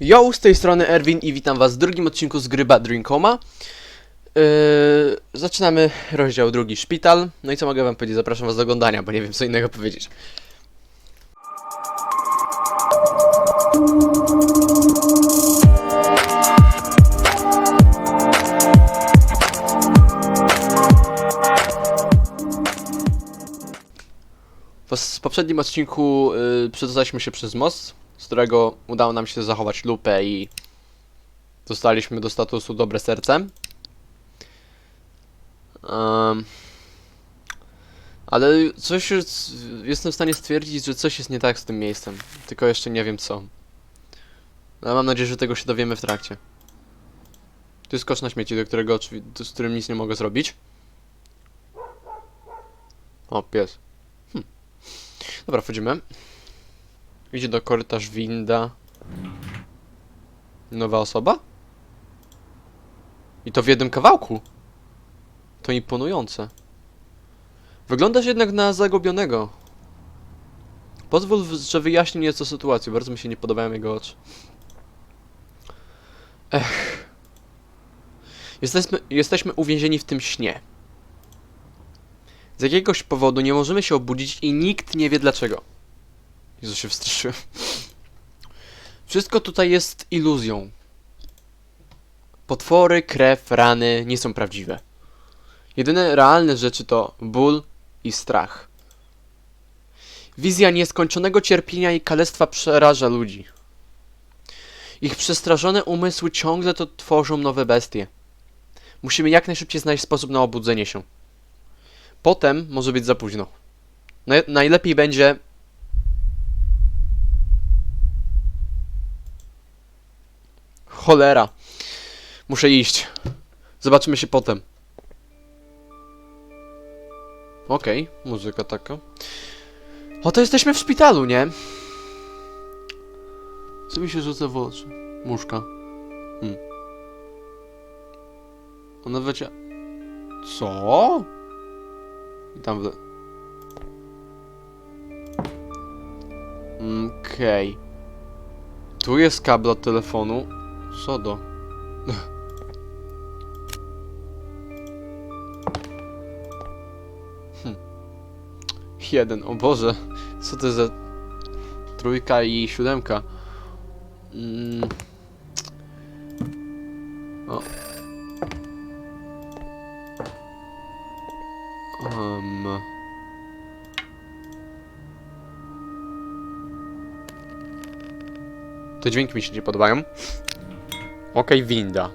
Yo, z tej strony Erwin i witam was w drugim odcinku z gry Bad. Yy, zaczynamy rozdział drugi, szpital. No i co mogę wam powiedzieć? Zapraszam was do oglądania, bo nie wiem co innego powiedzieć. W poprzednim odcinku yy, przedostaliśmy się przez most, którego udało nam się zachować lupę i dostaliśmy do statusu dobre serce. Em, ale coś jest, jestem w stanie stwierdzić, że coś jest nie tak z tym miejscem, tylko jeszcze nie wiem co. Ale mam nadzieję, że tego się dowiemy w trakcie. Tu jest kosz na śmieci, do którego z którym nic nie mogę zrobić. O, pies. Dobra, wchodzimy. Idzie do korytarz winda. Nowa osoba? I to w jednym kawałku. To imponujące. Wyglądasz jednak na zagubionego. Pozwól, że wyjaśnię nieco sytuację. Bardzo mi się nie podobają jego oczy. Ech. Jesteśmy, jesteśmy uwięzieni w tym śnie. Z jakiegoś powodu nie możemy się obudzić i nikt nie wie dlaczego. Jezu, się wstraszyłem. Wszystko tutaj jest iluzją. Potwory, krew, rany nie są prawdziwe. Jedyne realne rzeczy to ból i strach. Wizja nieskończonego cierpienia i kalectwa przeraża ludzi. Ich przestraszone umysły ciągle to tworzą nowe bestie. Musimy jak najszybciej znaleźć sposób na obudzenie się. Potem może być za późno. Naj najlepiej będzie. Cholera. Muszę iść. Zobaczymy się potem. Okej, muzyka taka. O, to jesteśmy w szpitalu, nie? Co mi się rzuca w oczy? Muszka. Hmm. Ona wiecie... Co? I tam w... Okej. Tu jest kabel telefonu. Co do? Hm. Jeden, o Boże. Co to za... Trójka i siódemka. Mm. O. Um. Te dźwięki mi się nie podobają. Okej, winda.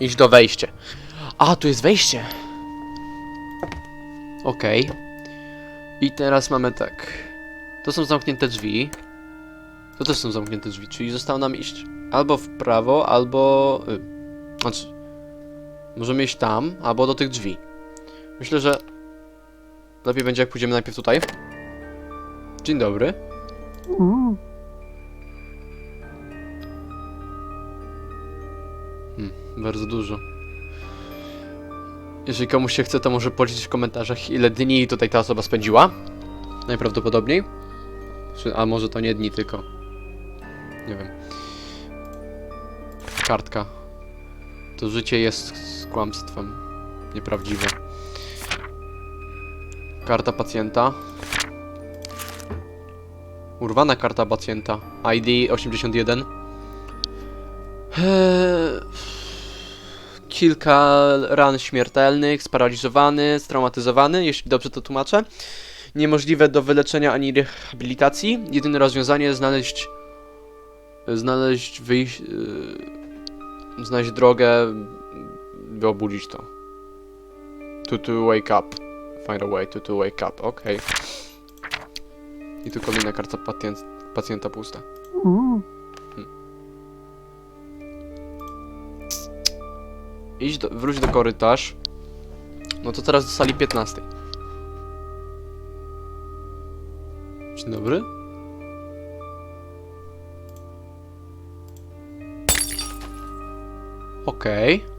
Idź do wejścia. A, tu jest wejście. Okej. I teraz mamy tak. To są zamknięte drzwi. To też są zamknięte drzwi, czyli zostało nam iść albo w prawo, albo... Y, znaczy... Możemy iść tam, albo do tych drzwi. Myślę, że lepiej będzie jak pójdziemy najpierw tutaj. Dzień dobry. Hmm, bardzo dużo. Jeżeli komuś się chce, to może policzyć w komentarzach, ile dni tutaj ta osoba spędziła. Najprawdopodobniej. A może to nie dni, tylko... Nie wiem. Kartka. To życie jest kłamstwem. Nieprawdziwe. Karta pacjenta. Urwana karta pacjenta. ID 81. Eee, kilka ran śmiertelnych, sparaliżowany, straumatyzowany, jeśli dobrze to tłumaczę. Niemożliwe do wyleczenia ani rehabilitacji. Jedyne rozwiązanie znaleźć znaleźć wyjść yy, znaleźć drogę by obudzić to. To to wake up. Find a way to to wake up. Okej. I tu kolejna karta pacjent, pacjenta pusta. Idź do, wróć do korytarz. No to teraz do sali 15. Dzień dobry. Okej. Eee,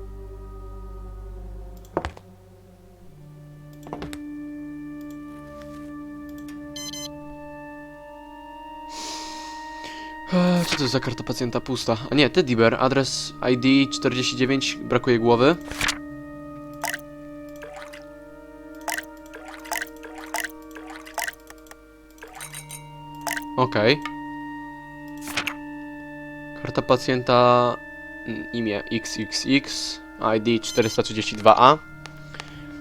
to jest za karta pacjenta pusta? A nie, Teddy Bear, adres ID 49, brakuje głowy. Okej. Karta pacjenta, mm, imię XXX, ID 432A,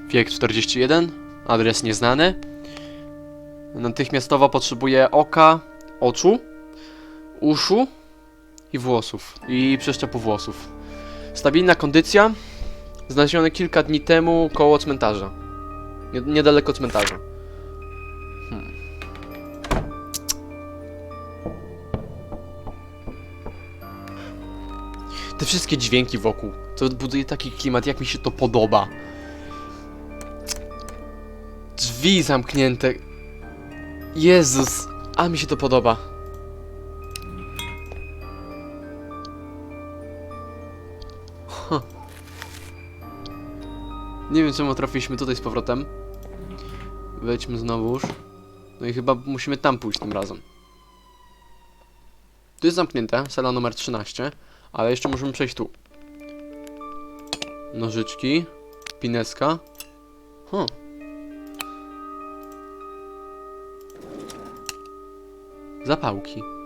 wiek 41, adres nieznany. Natychmiastowo potrzebuje oka, oczu, uszu i włosów. I przeszczepu włosów. Stabilna kondycja. Znaleziony kilka dni temu koło cmentarza. Nie, niedaleko cmentarza. Hmm. Te wszystkie dźwięki wokół. To buduje taki klimat, jak mi się to podoba. Drzwi zamknięte. Jezus, a mi się to podoba. Nie wiem czemu trafiliśmy tutaj z powrotem. Wejdźmy znowuż. No i chyba musimy tam pójść tym razem. Tu jest zamknięte, sala numer 13, ale jeszcze możemy przejść tu. Nożyczki, pineska. Huh. Zapałki.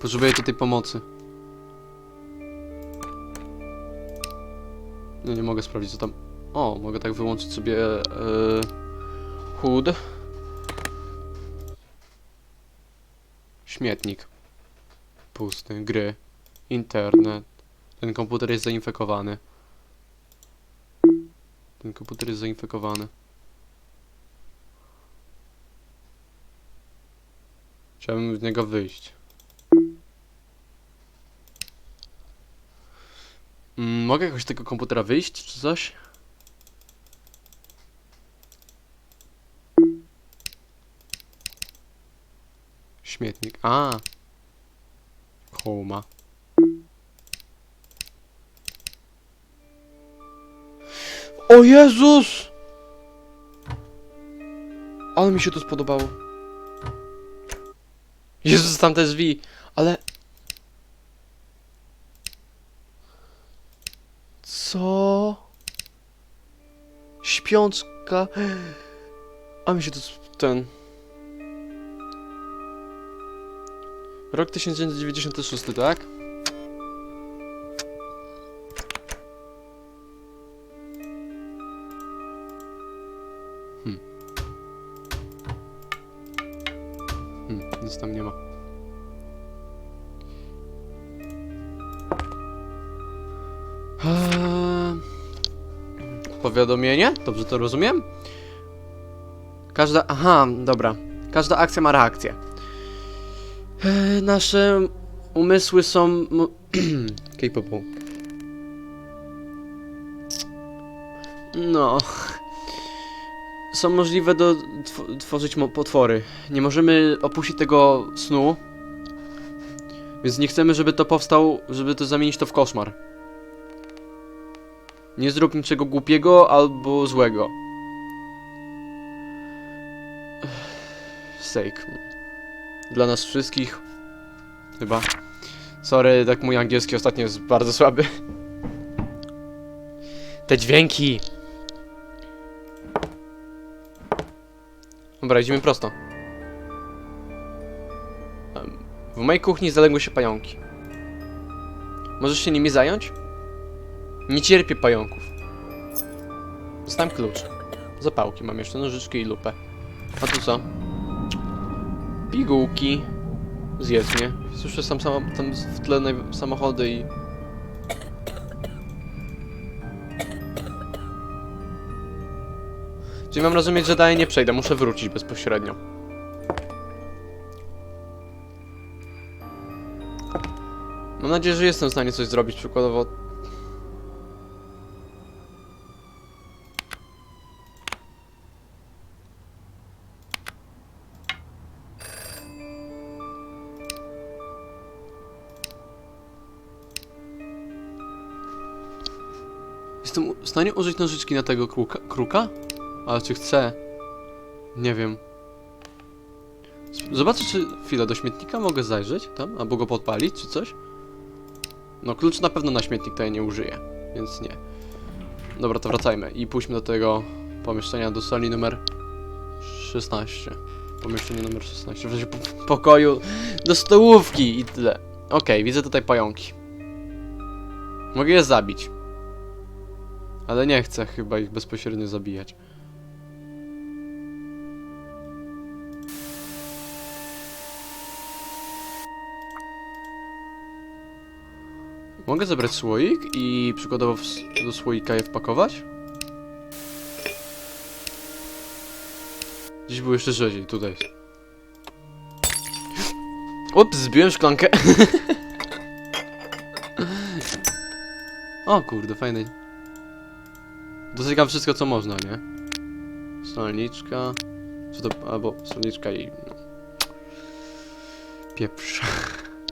Potrzebuję tutaj pomocy. No nie mogę sprawdzić co tam. O, mogę tak wyłączyć sobie yy, HUD. Śmietnik. Pusty. Gry. Internet. Ten komputer jest zainfekowany. Ten komputer jest zainfekowany. Chciałbym z niego wyjść. Mm, mogę jakoś z tego komputera wyjść, czy coś? Śmietnik. A. Homa. O Jezus! Ale mi się to spodobało. Jezus, tam te drzwi, ale... Co? Śpiączka. A mi się to ten. Rok 1996, tak? Powiadomienie? Dobrze to rozumiem? Każda. Aha, dobra. Każda akcja ma reakcję. Eee, nasze umysły są. capable. No. Są możliwe do tw- tworzyć potwory. Nie możemy opuścić tego snu. Więc nie chcemy, żeby to powstał, żeby to zamienić to w koszmar. Nie zrób niczego głupiego albo złego. Sake. Dla nas wszystkich. Chyba. Sorry, tak mój angielski ostatnio jest bardzo słaby. Te dźwięki! Dobra, idziemy prosto. W mojej kuchni zaległy się pająki. Możesz się nimi zająć? Nie cierpię pająków. Dostałem klucz. Zapałki mam jeszcze, nożyczki i lupę. A tu co? Pigułki. Zjedz mnie. Słyszę sam, sam tam w tle samochody i... Czyli mam rozumieć, że dalej nie przejdę, muszę wrócić bezpośrednio. Mam nadzieję, że jestem w stanie coś zrobić, przykładowo Jestem w stanie użyć nożyczki na tego kruka? kruka? Ale czy chcę? Nie wiem. Zobaczę, czy chwilę do śmietnika mogę zajrzeć tam, albo go podpalić, czy coś. No klucz na pewno na śmietnik tutaj nie użyję, więc nie. Dobra, to wracajmy i pójdźmy do tego pomieszczenia, do sali numer 16. Pomieszczenie numer 16, w sensie po- pokoju, do stołówki i tyle. Okej, widzę tutaj pająki. Mogę je zabić. Ale nie chcę chyba ich bezpośrednio zabijać. Mogę zebrać słoik i przykładowo do słoika je wpakować? Gdzieś był jeszcze rzadziej, tutaj. Ups, zbiłem szklankę. o kurde, fajne. Dotykam wszystko co można, nie? Solniczka. Czy to, albo solniczka i... No. Pieprz.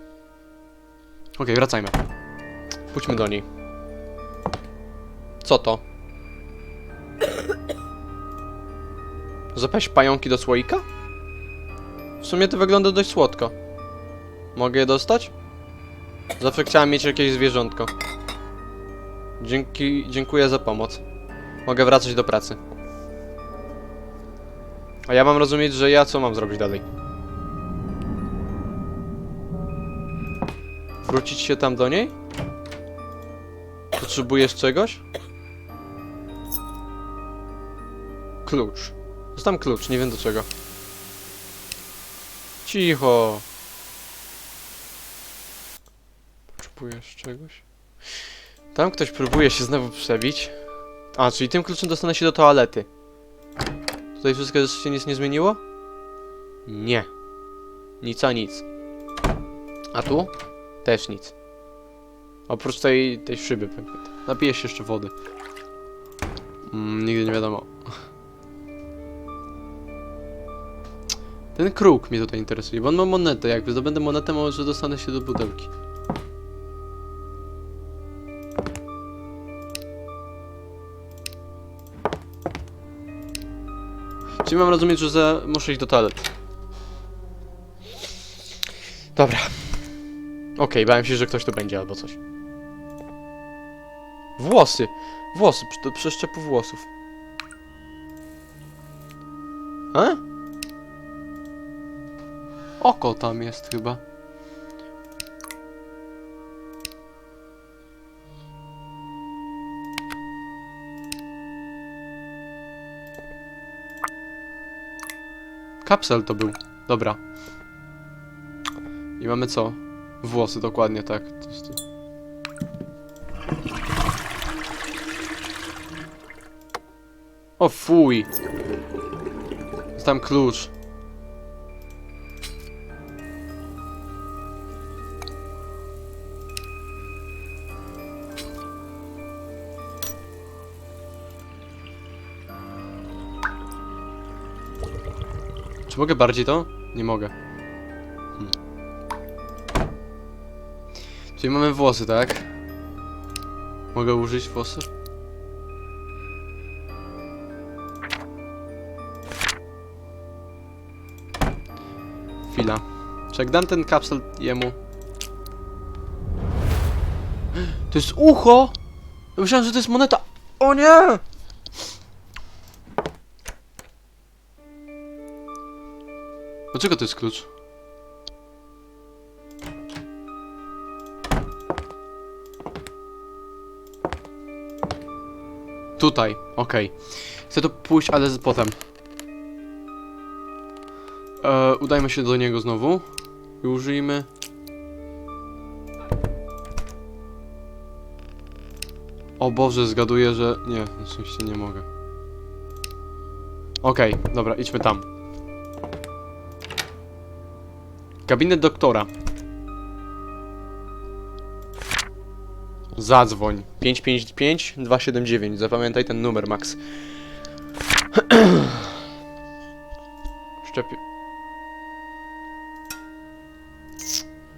Okej, wracajmy. Pójdźmy do niej. Co to? Zapaść pająki do słoika? W sumie to wygląda dość słodko. Mogę je dostać? Zawsze chciałem mieć jakieś zwierzątko. Dzięki, dziękuję za pomoc. Mogę wracać do pracy. A ja mam rozumieć, że ja co mam zrobić dalej? Wrócić się tam do niej? Potrzebujesz czegoś? Klucz. Zostam klucz, nie wiem do czego. Cicho. Potrzebujesz czegoś? Tam ktoś próbuje się znowu przebić. A, czyli tym kluczem dostanę się do toalety. Tutaj wszystko jeszcze się nic nie zmieniło? Nie. Nic a nic. A tu? Też nic. Oprócz tej, tej szyby pewnie. Napiję się jeszcze wody. Mm, nigdy nie wiadomo. Ten kruk mnie tutaj interesuje, bo on ma monetę. Jak zdobędę monetę, może dostanę się do butelki. Czyli mam rozumieć, że muszę iść do toalety. Dobra. Okej, bałem się, że ktoś tu będzie albo coś. Włosy. Włosy, do przeszczepu włosów. A? Oko tam jest chyba. Kapsel to był. Dobra. I mamy co? Włosy, dokładnie tak. O fuj! Jest tam klucz. Czy mogę bardziej to? Nie mogę. Hmm. Czyli mamy włosy, tak? Mogę użyć włosy? Chwila. Czy jak dam ten kapsel jemu... To jest ucho! Ja myślałem, że to jest moneta. O nie! Dlaczego to jest klucz? Tutaj, okej. Chcę to pójść, ale potem. E, udajmy się do niego znowu. I użyjmy... O Boże, zgaduję, że... Nie, szczęście nie mogę. Okej, dobra, idźmy tam. Gabinet doktora. Zadzwoń. 555 279. Zapamiętaj ten numer, Max. Szczepie.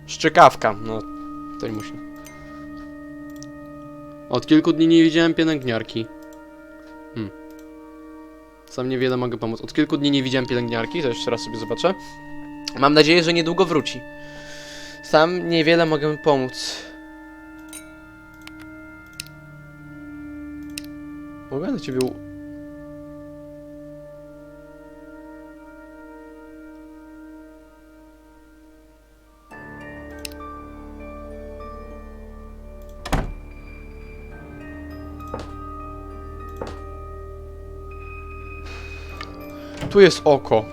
Szczekawka. No, tutaj musi. Od kilku dni nie widziałem pielęgniarki. Hmm. Sam niewiele mogę pomóc. Od kilku dni nie widziałem pielęgniarki, to jeszcze raz sobie zobaczę. Mam nadzieję, że niedługo wróci. Sam niewiele mogę pomóc. Mogę do ciebie. Tu jest oko.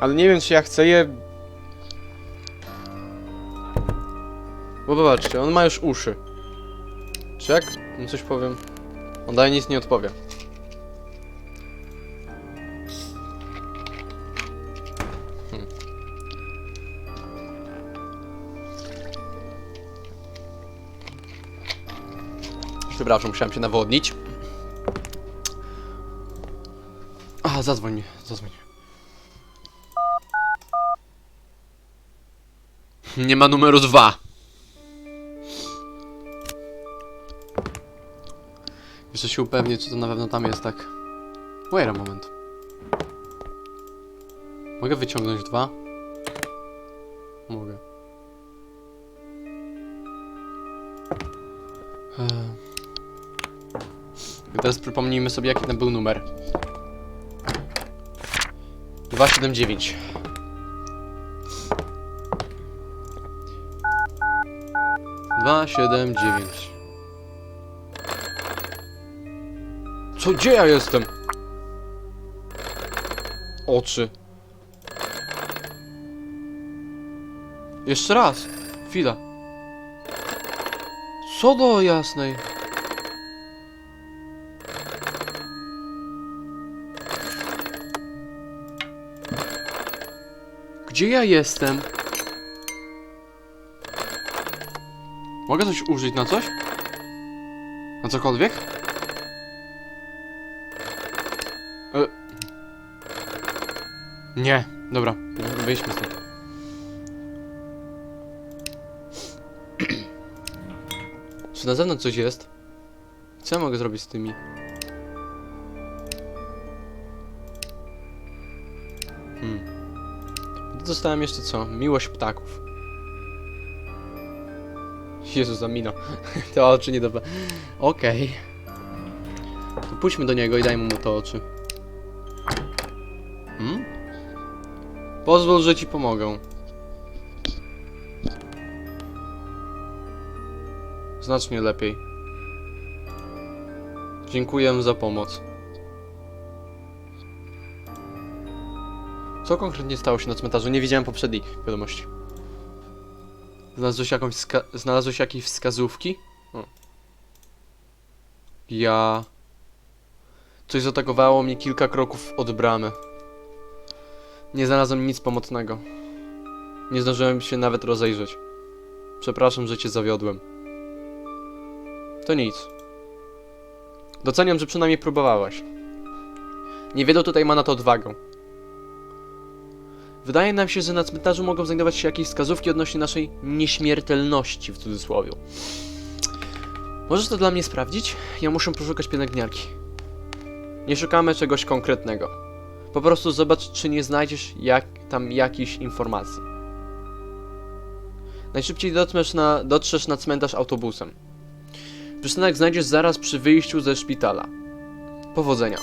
Ale nie wiem, czy ja chcę je. Bo zobaczcie, on ma już uszy. Czy jak mu coś powiem? On dalej nic nie odpowie. Hmm. Przepraszam, musiałem się nawodnić. A, zadzwoń, zadzwoń. Nie ma numeru dwa. Jeszcze się upewnię, czy to na pewno tam jest, tak? Wait a moment. Mogę wyciągnąć dwa? Mogę. Eee. I teraz przypomnijmy sobie, jaki tam był numer. 279. Dwa, siedem, dziewięć. Co, gdzie ja jestem? Oczy. Jeszcze raz. Chwila. Co do jasnej. Gdzie ja jestem? Mogę coś użyć na coś? Na cokolwiek? E... Nie, dobra, wyjdźmy stąd. Czy na zewnątrz coś jest? Co ja mogę zrobić z tymi? Hmm. Dostałem jeszcze co? Miłość ptaków. Jezu, za mina. Te oczy nie dobra. Okej. To pójdźmy do niego i dajmy mu te oczy. Pozwól, że ci pomogę. Znacznie lepiej. Dziękuję za pomoc. Co konkretnie stało się na cmentarzu? Nie widziałem poprzedniej wiadomości. Znalazłeś jakąś Znalazłeś jakieś wskazówki? O. Ja... Coś zaatakowało mnie kilka kroków od bramy. Nie znalazłem nic pomocnego. Nie zdążyłem się nawet rozejrzeć. Przepraszam, że cię zawiodłem. To nic. Doceniam, że przynajmniej próbowałeś. Niewielu tutaj ma na to odwagę. Wydaje nam się, że na cmentarzu mogą znajdować się jakieś wskazówki odnośnie naszej nieśmiertelności, w cudzysłowie. Możesz to dla mnie sprawdzić? Ja muszę poszukać pielęgniarki. Nie szukamy czegoś konkretnego. Po prostu zobacz, czy nie znajdziesz jak, tam jakichś informacji. Najszybciej dotrzesz na, dotrzesz na cmentarz autobusem. Przystanek znajdziesz zaraz przy wyjściu ze szpitala. Powodzenia.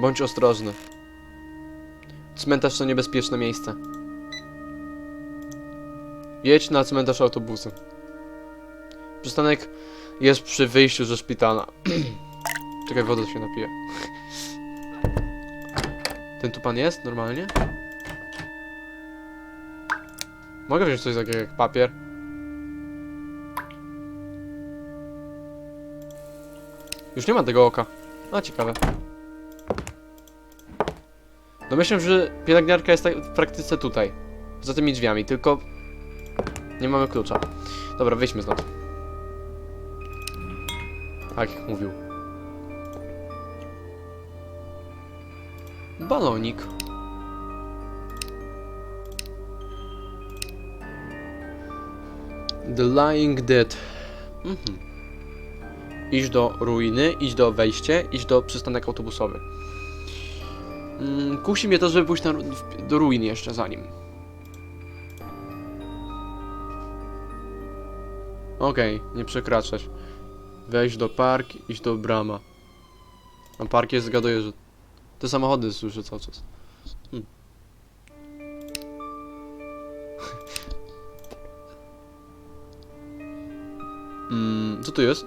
Bądź ostrożny. Cmentarz to niebezpieczne miejsce. Jedź na cmentarz autobusem. Przystanek jest przy wyjściu ze szpitala. Czekaj, wodę się napiję. Ten tu pan jest? Normalnie? Mogę wziąć coś takiego jak papier? Już nie ma tego oka. A, ciekawe. No myślę, że pielęgniarka jest tak- w praktyce tutaj. Za tymi drzwiami, tylko... Nie mamy klucza. Dobra, wyjdźmy stąd. Tak, jak mówił. Balonik. The Lying Dead. Mhm. iść do ruiny, iść do wejścia, iść do przystanek autobusowy. Mm, kusi mnie to, żeby pójść na, do ruin jeszcze zanim. Okej, nie przekraczać. Wejść do park, iść do brama. A park jest, zgaduję, że te samochody słyszę cały czas. Hmm. Mm, co tu jest?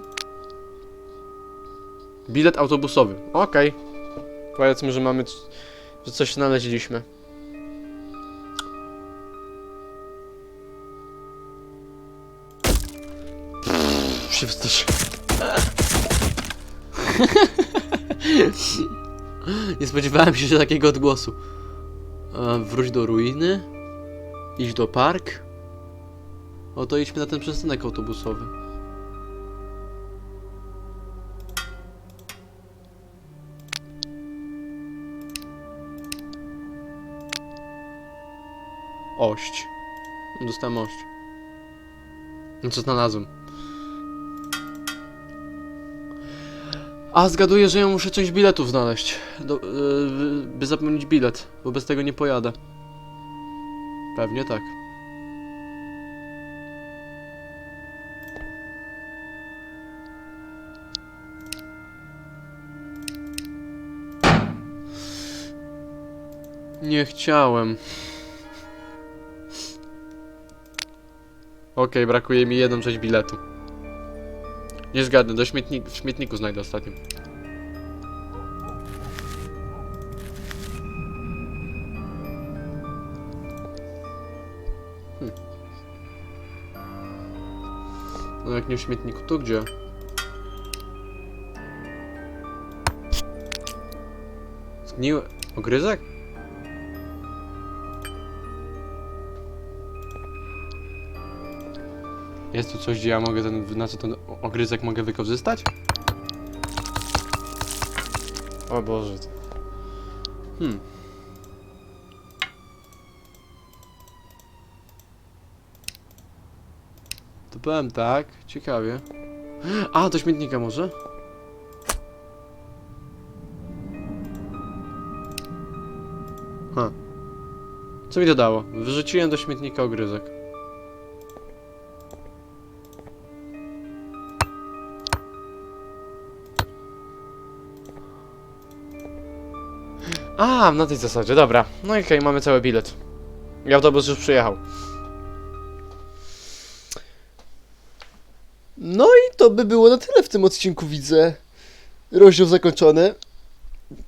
Bilet autobusowy. Okej. Powiedzmy, że mamy. że coś znaleźliśmy. Pff, się wstecz. Nie spodziewałem się takiego odgłosu. Wróć do ruiny. Iść do park. O to idźmy na ten przystanek autobusowy. Ość. Dostałem ość. No co znalazłem? A, zgaduję, że ja muszę część biletów znaleźć. Do, yy, by zapomnieć bilet, bo bez tego nie pojadę. Pewnie tak. Nie chciałem. Okej, brakuje mi jedną część biletu. Nie zgadnę, do śmietnik w śmietniku znajdę ostatnio. Hmm. No jak nie w śmietniku, to gdzie? Zgniły... Ogryzek? Jest tu coś, gdzie ja mogę ten, na co ten ogryzek mogę wykorzystać? O Boże. Hmm. To powiem tak, ciekawie. A, do śmietnika może? Ha. Co mi to dało? Wyrzuciłem do śmietnika ogryzek. A, na tej zasadzie, dobra. No i okej, mamy cały bilet. I autobus już przyjechał. No i to by było na tyle w tym odcinku, widzę. Rozdział zakończony.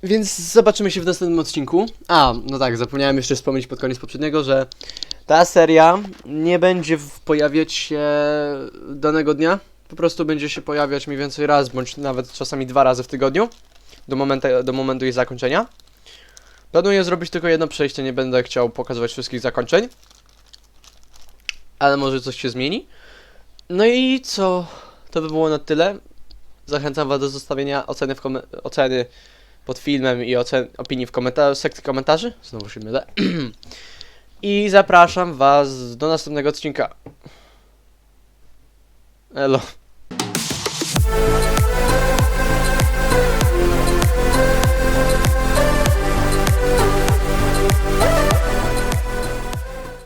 Więc zobaczymy się w następnym odcinku. A, no tak, zapomniałem jeszcze wspomnieć pod koniec poprzedniego, że ta seria nie będzie pojawiać się danego dnia. Po prostu będzie się pojawiać mniej więcej raz, bądź nawet czasami dwa razy w tygodniu. Do, momentu, do momentu jej zakończenia. Planuję zrobić tylko jedno przejście, nie będę chciał pokazywać wszystkich zakończeń. Ale może coś się zmieni. No i co? To by było na tyle. Zachęcam Was do zostawienia oceny, w oceny pod filmem i ocen opinii w sekcji komentarzy. Znowu się mylę. I zapraszam Was do następnego odcinka. Elo.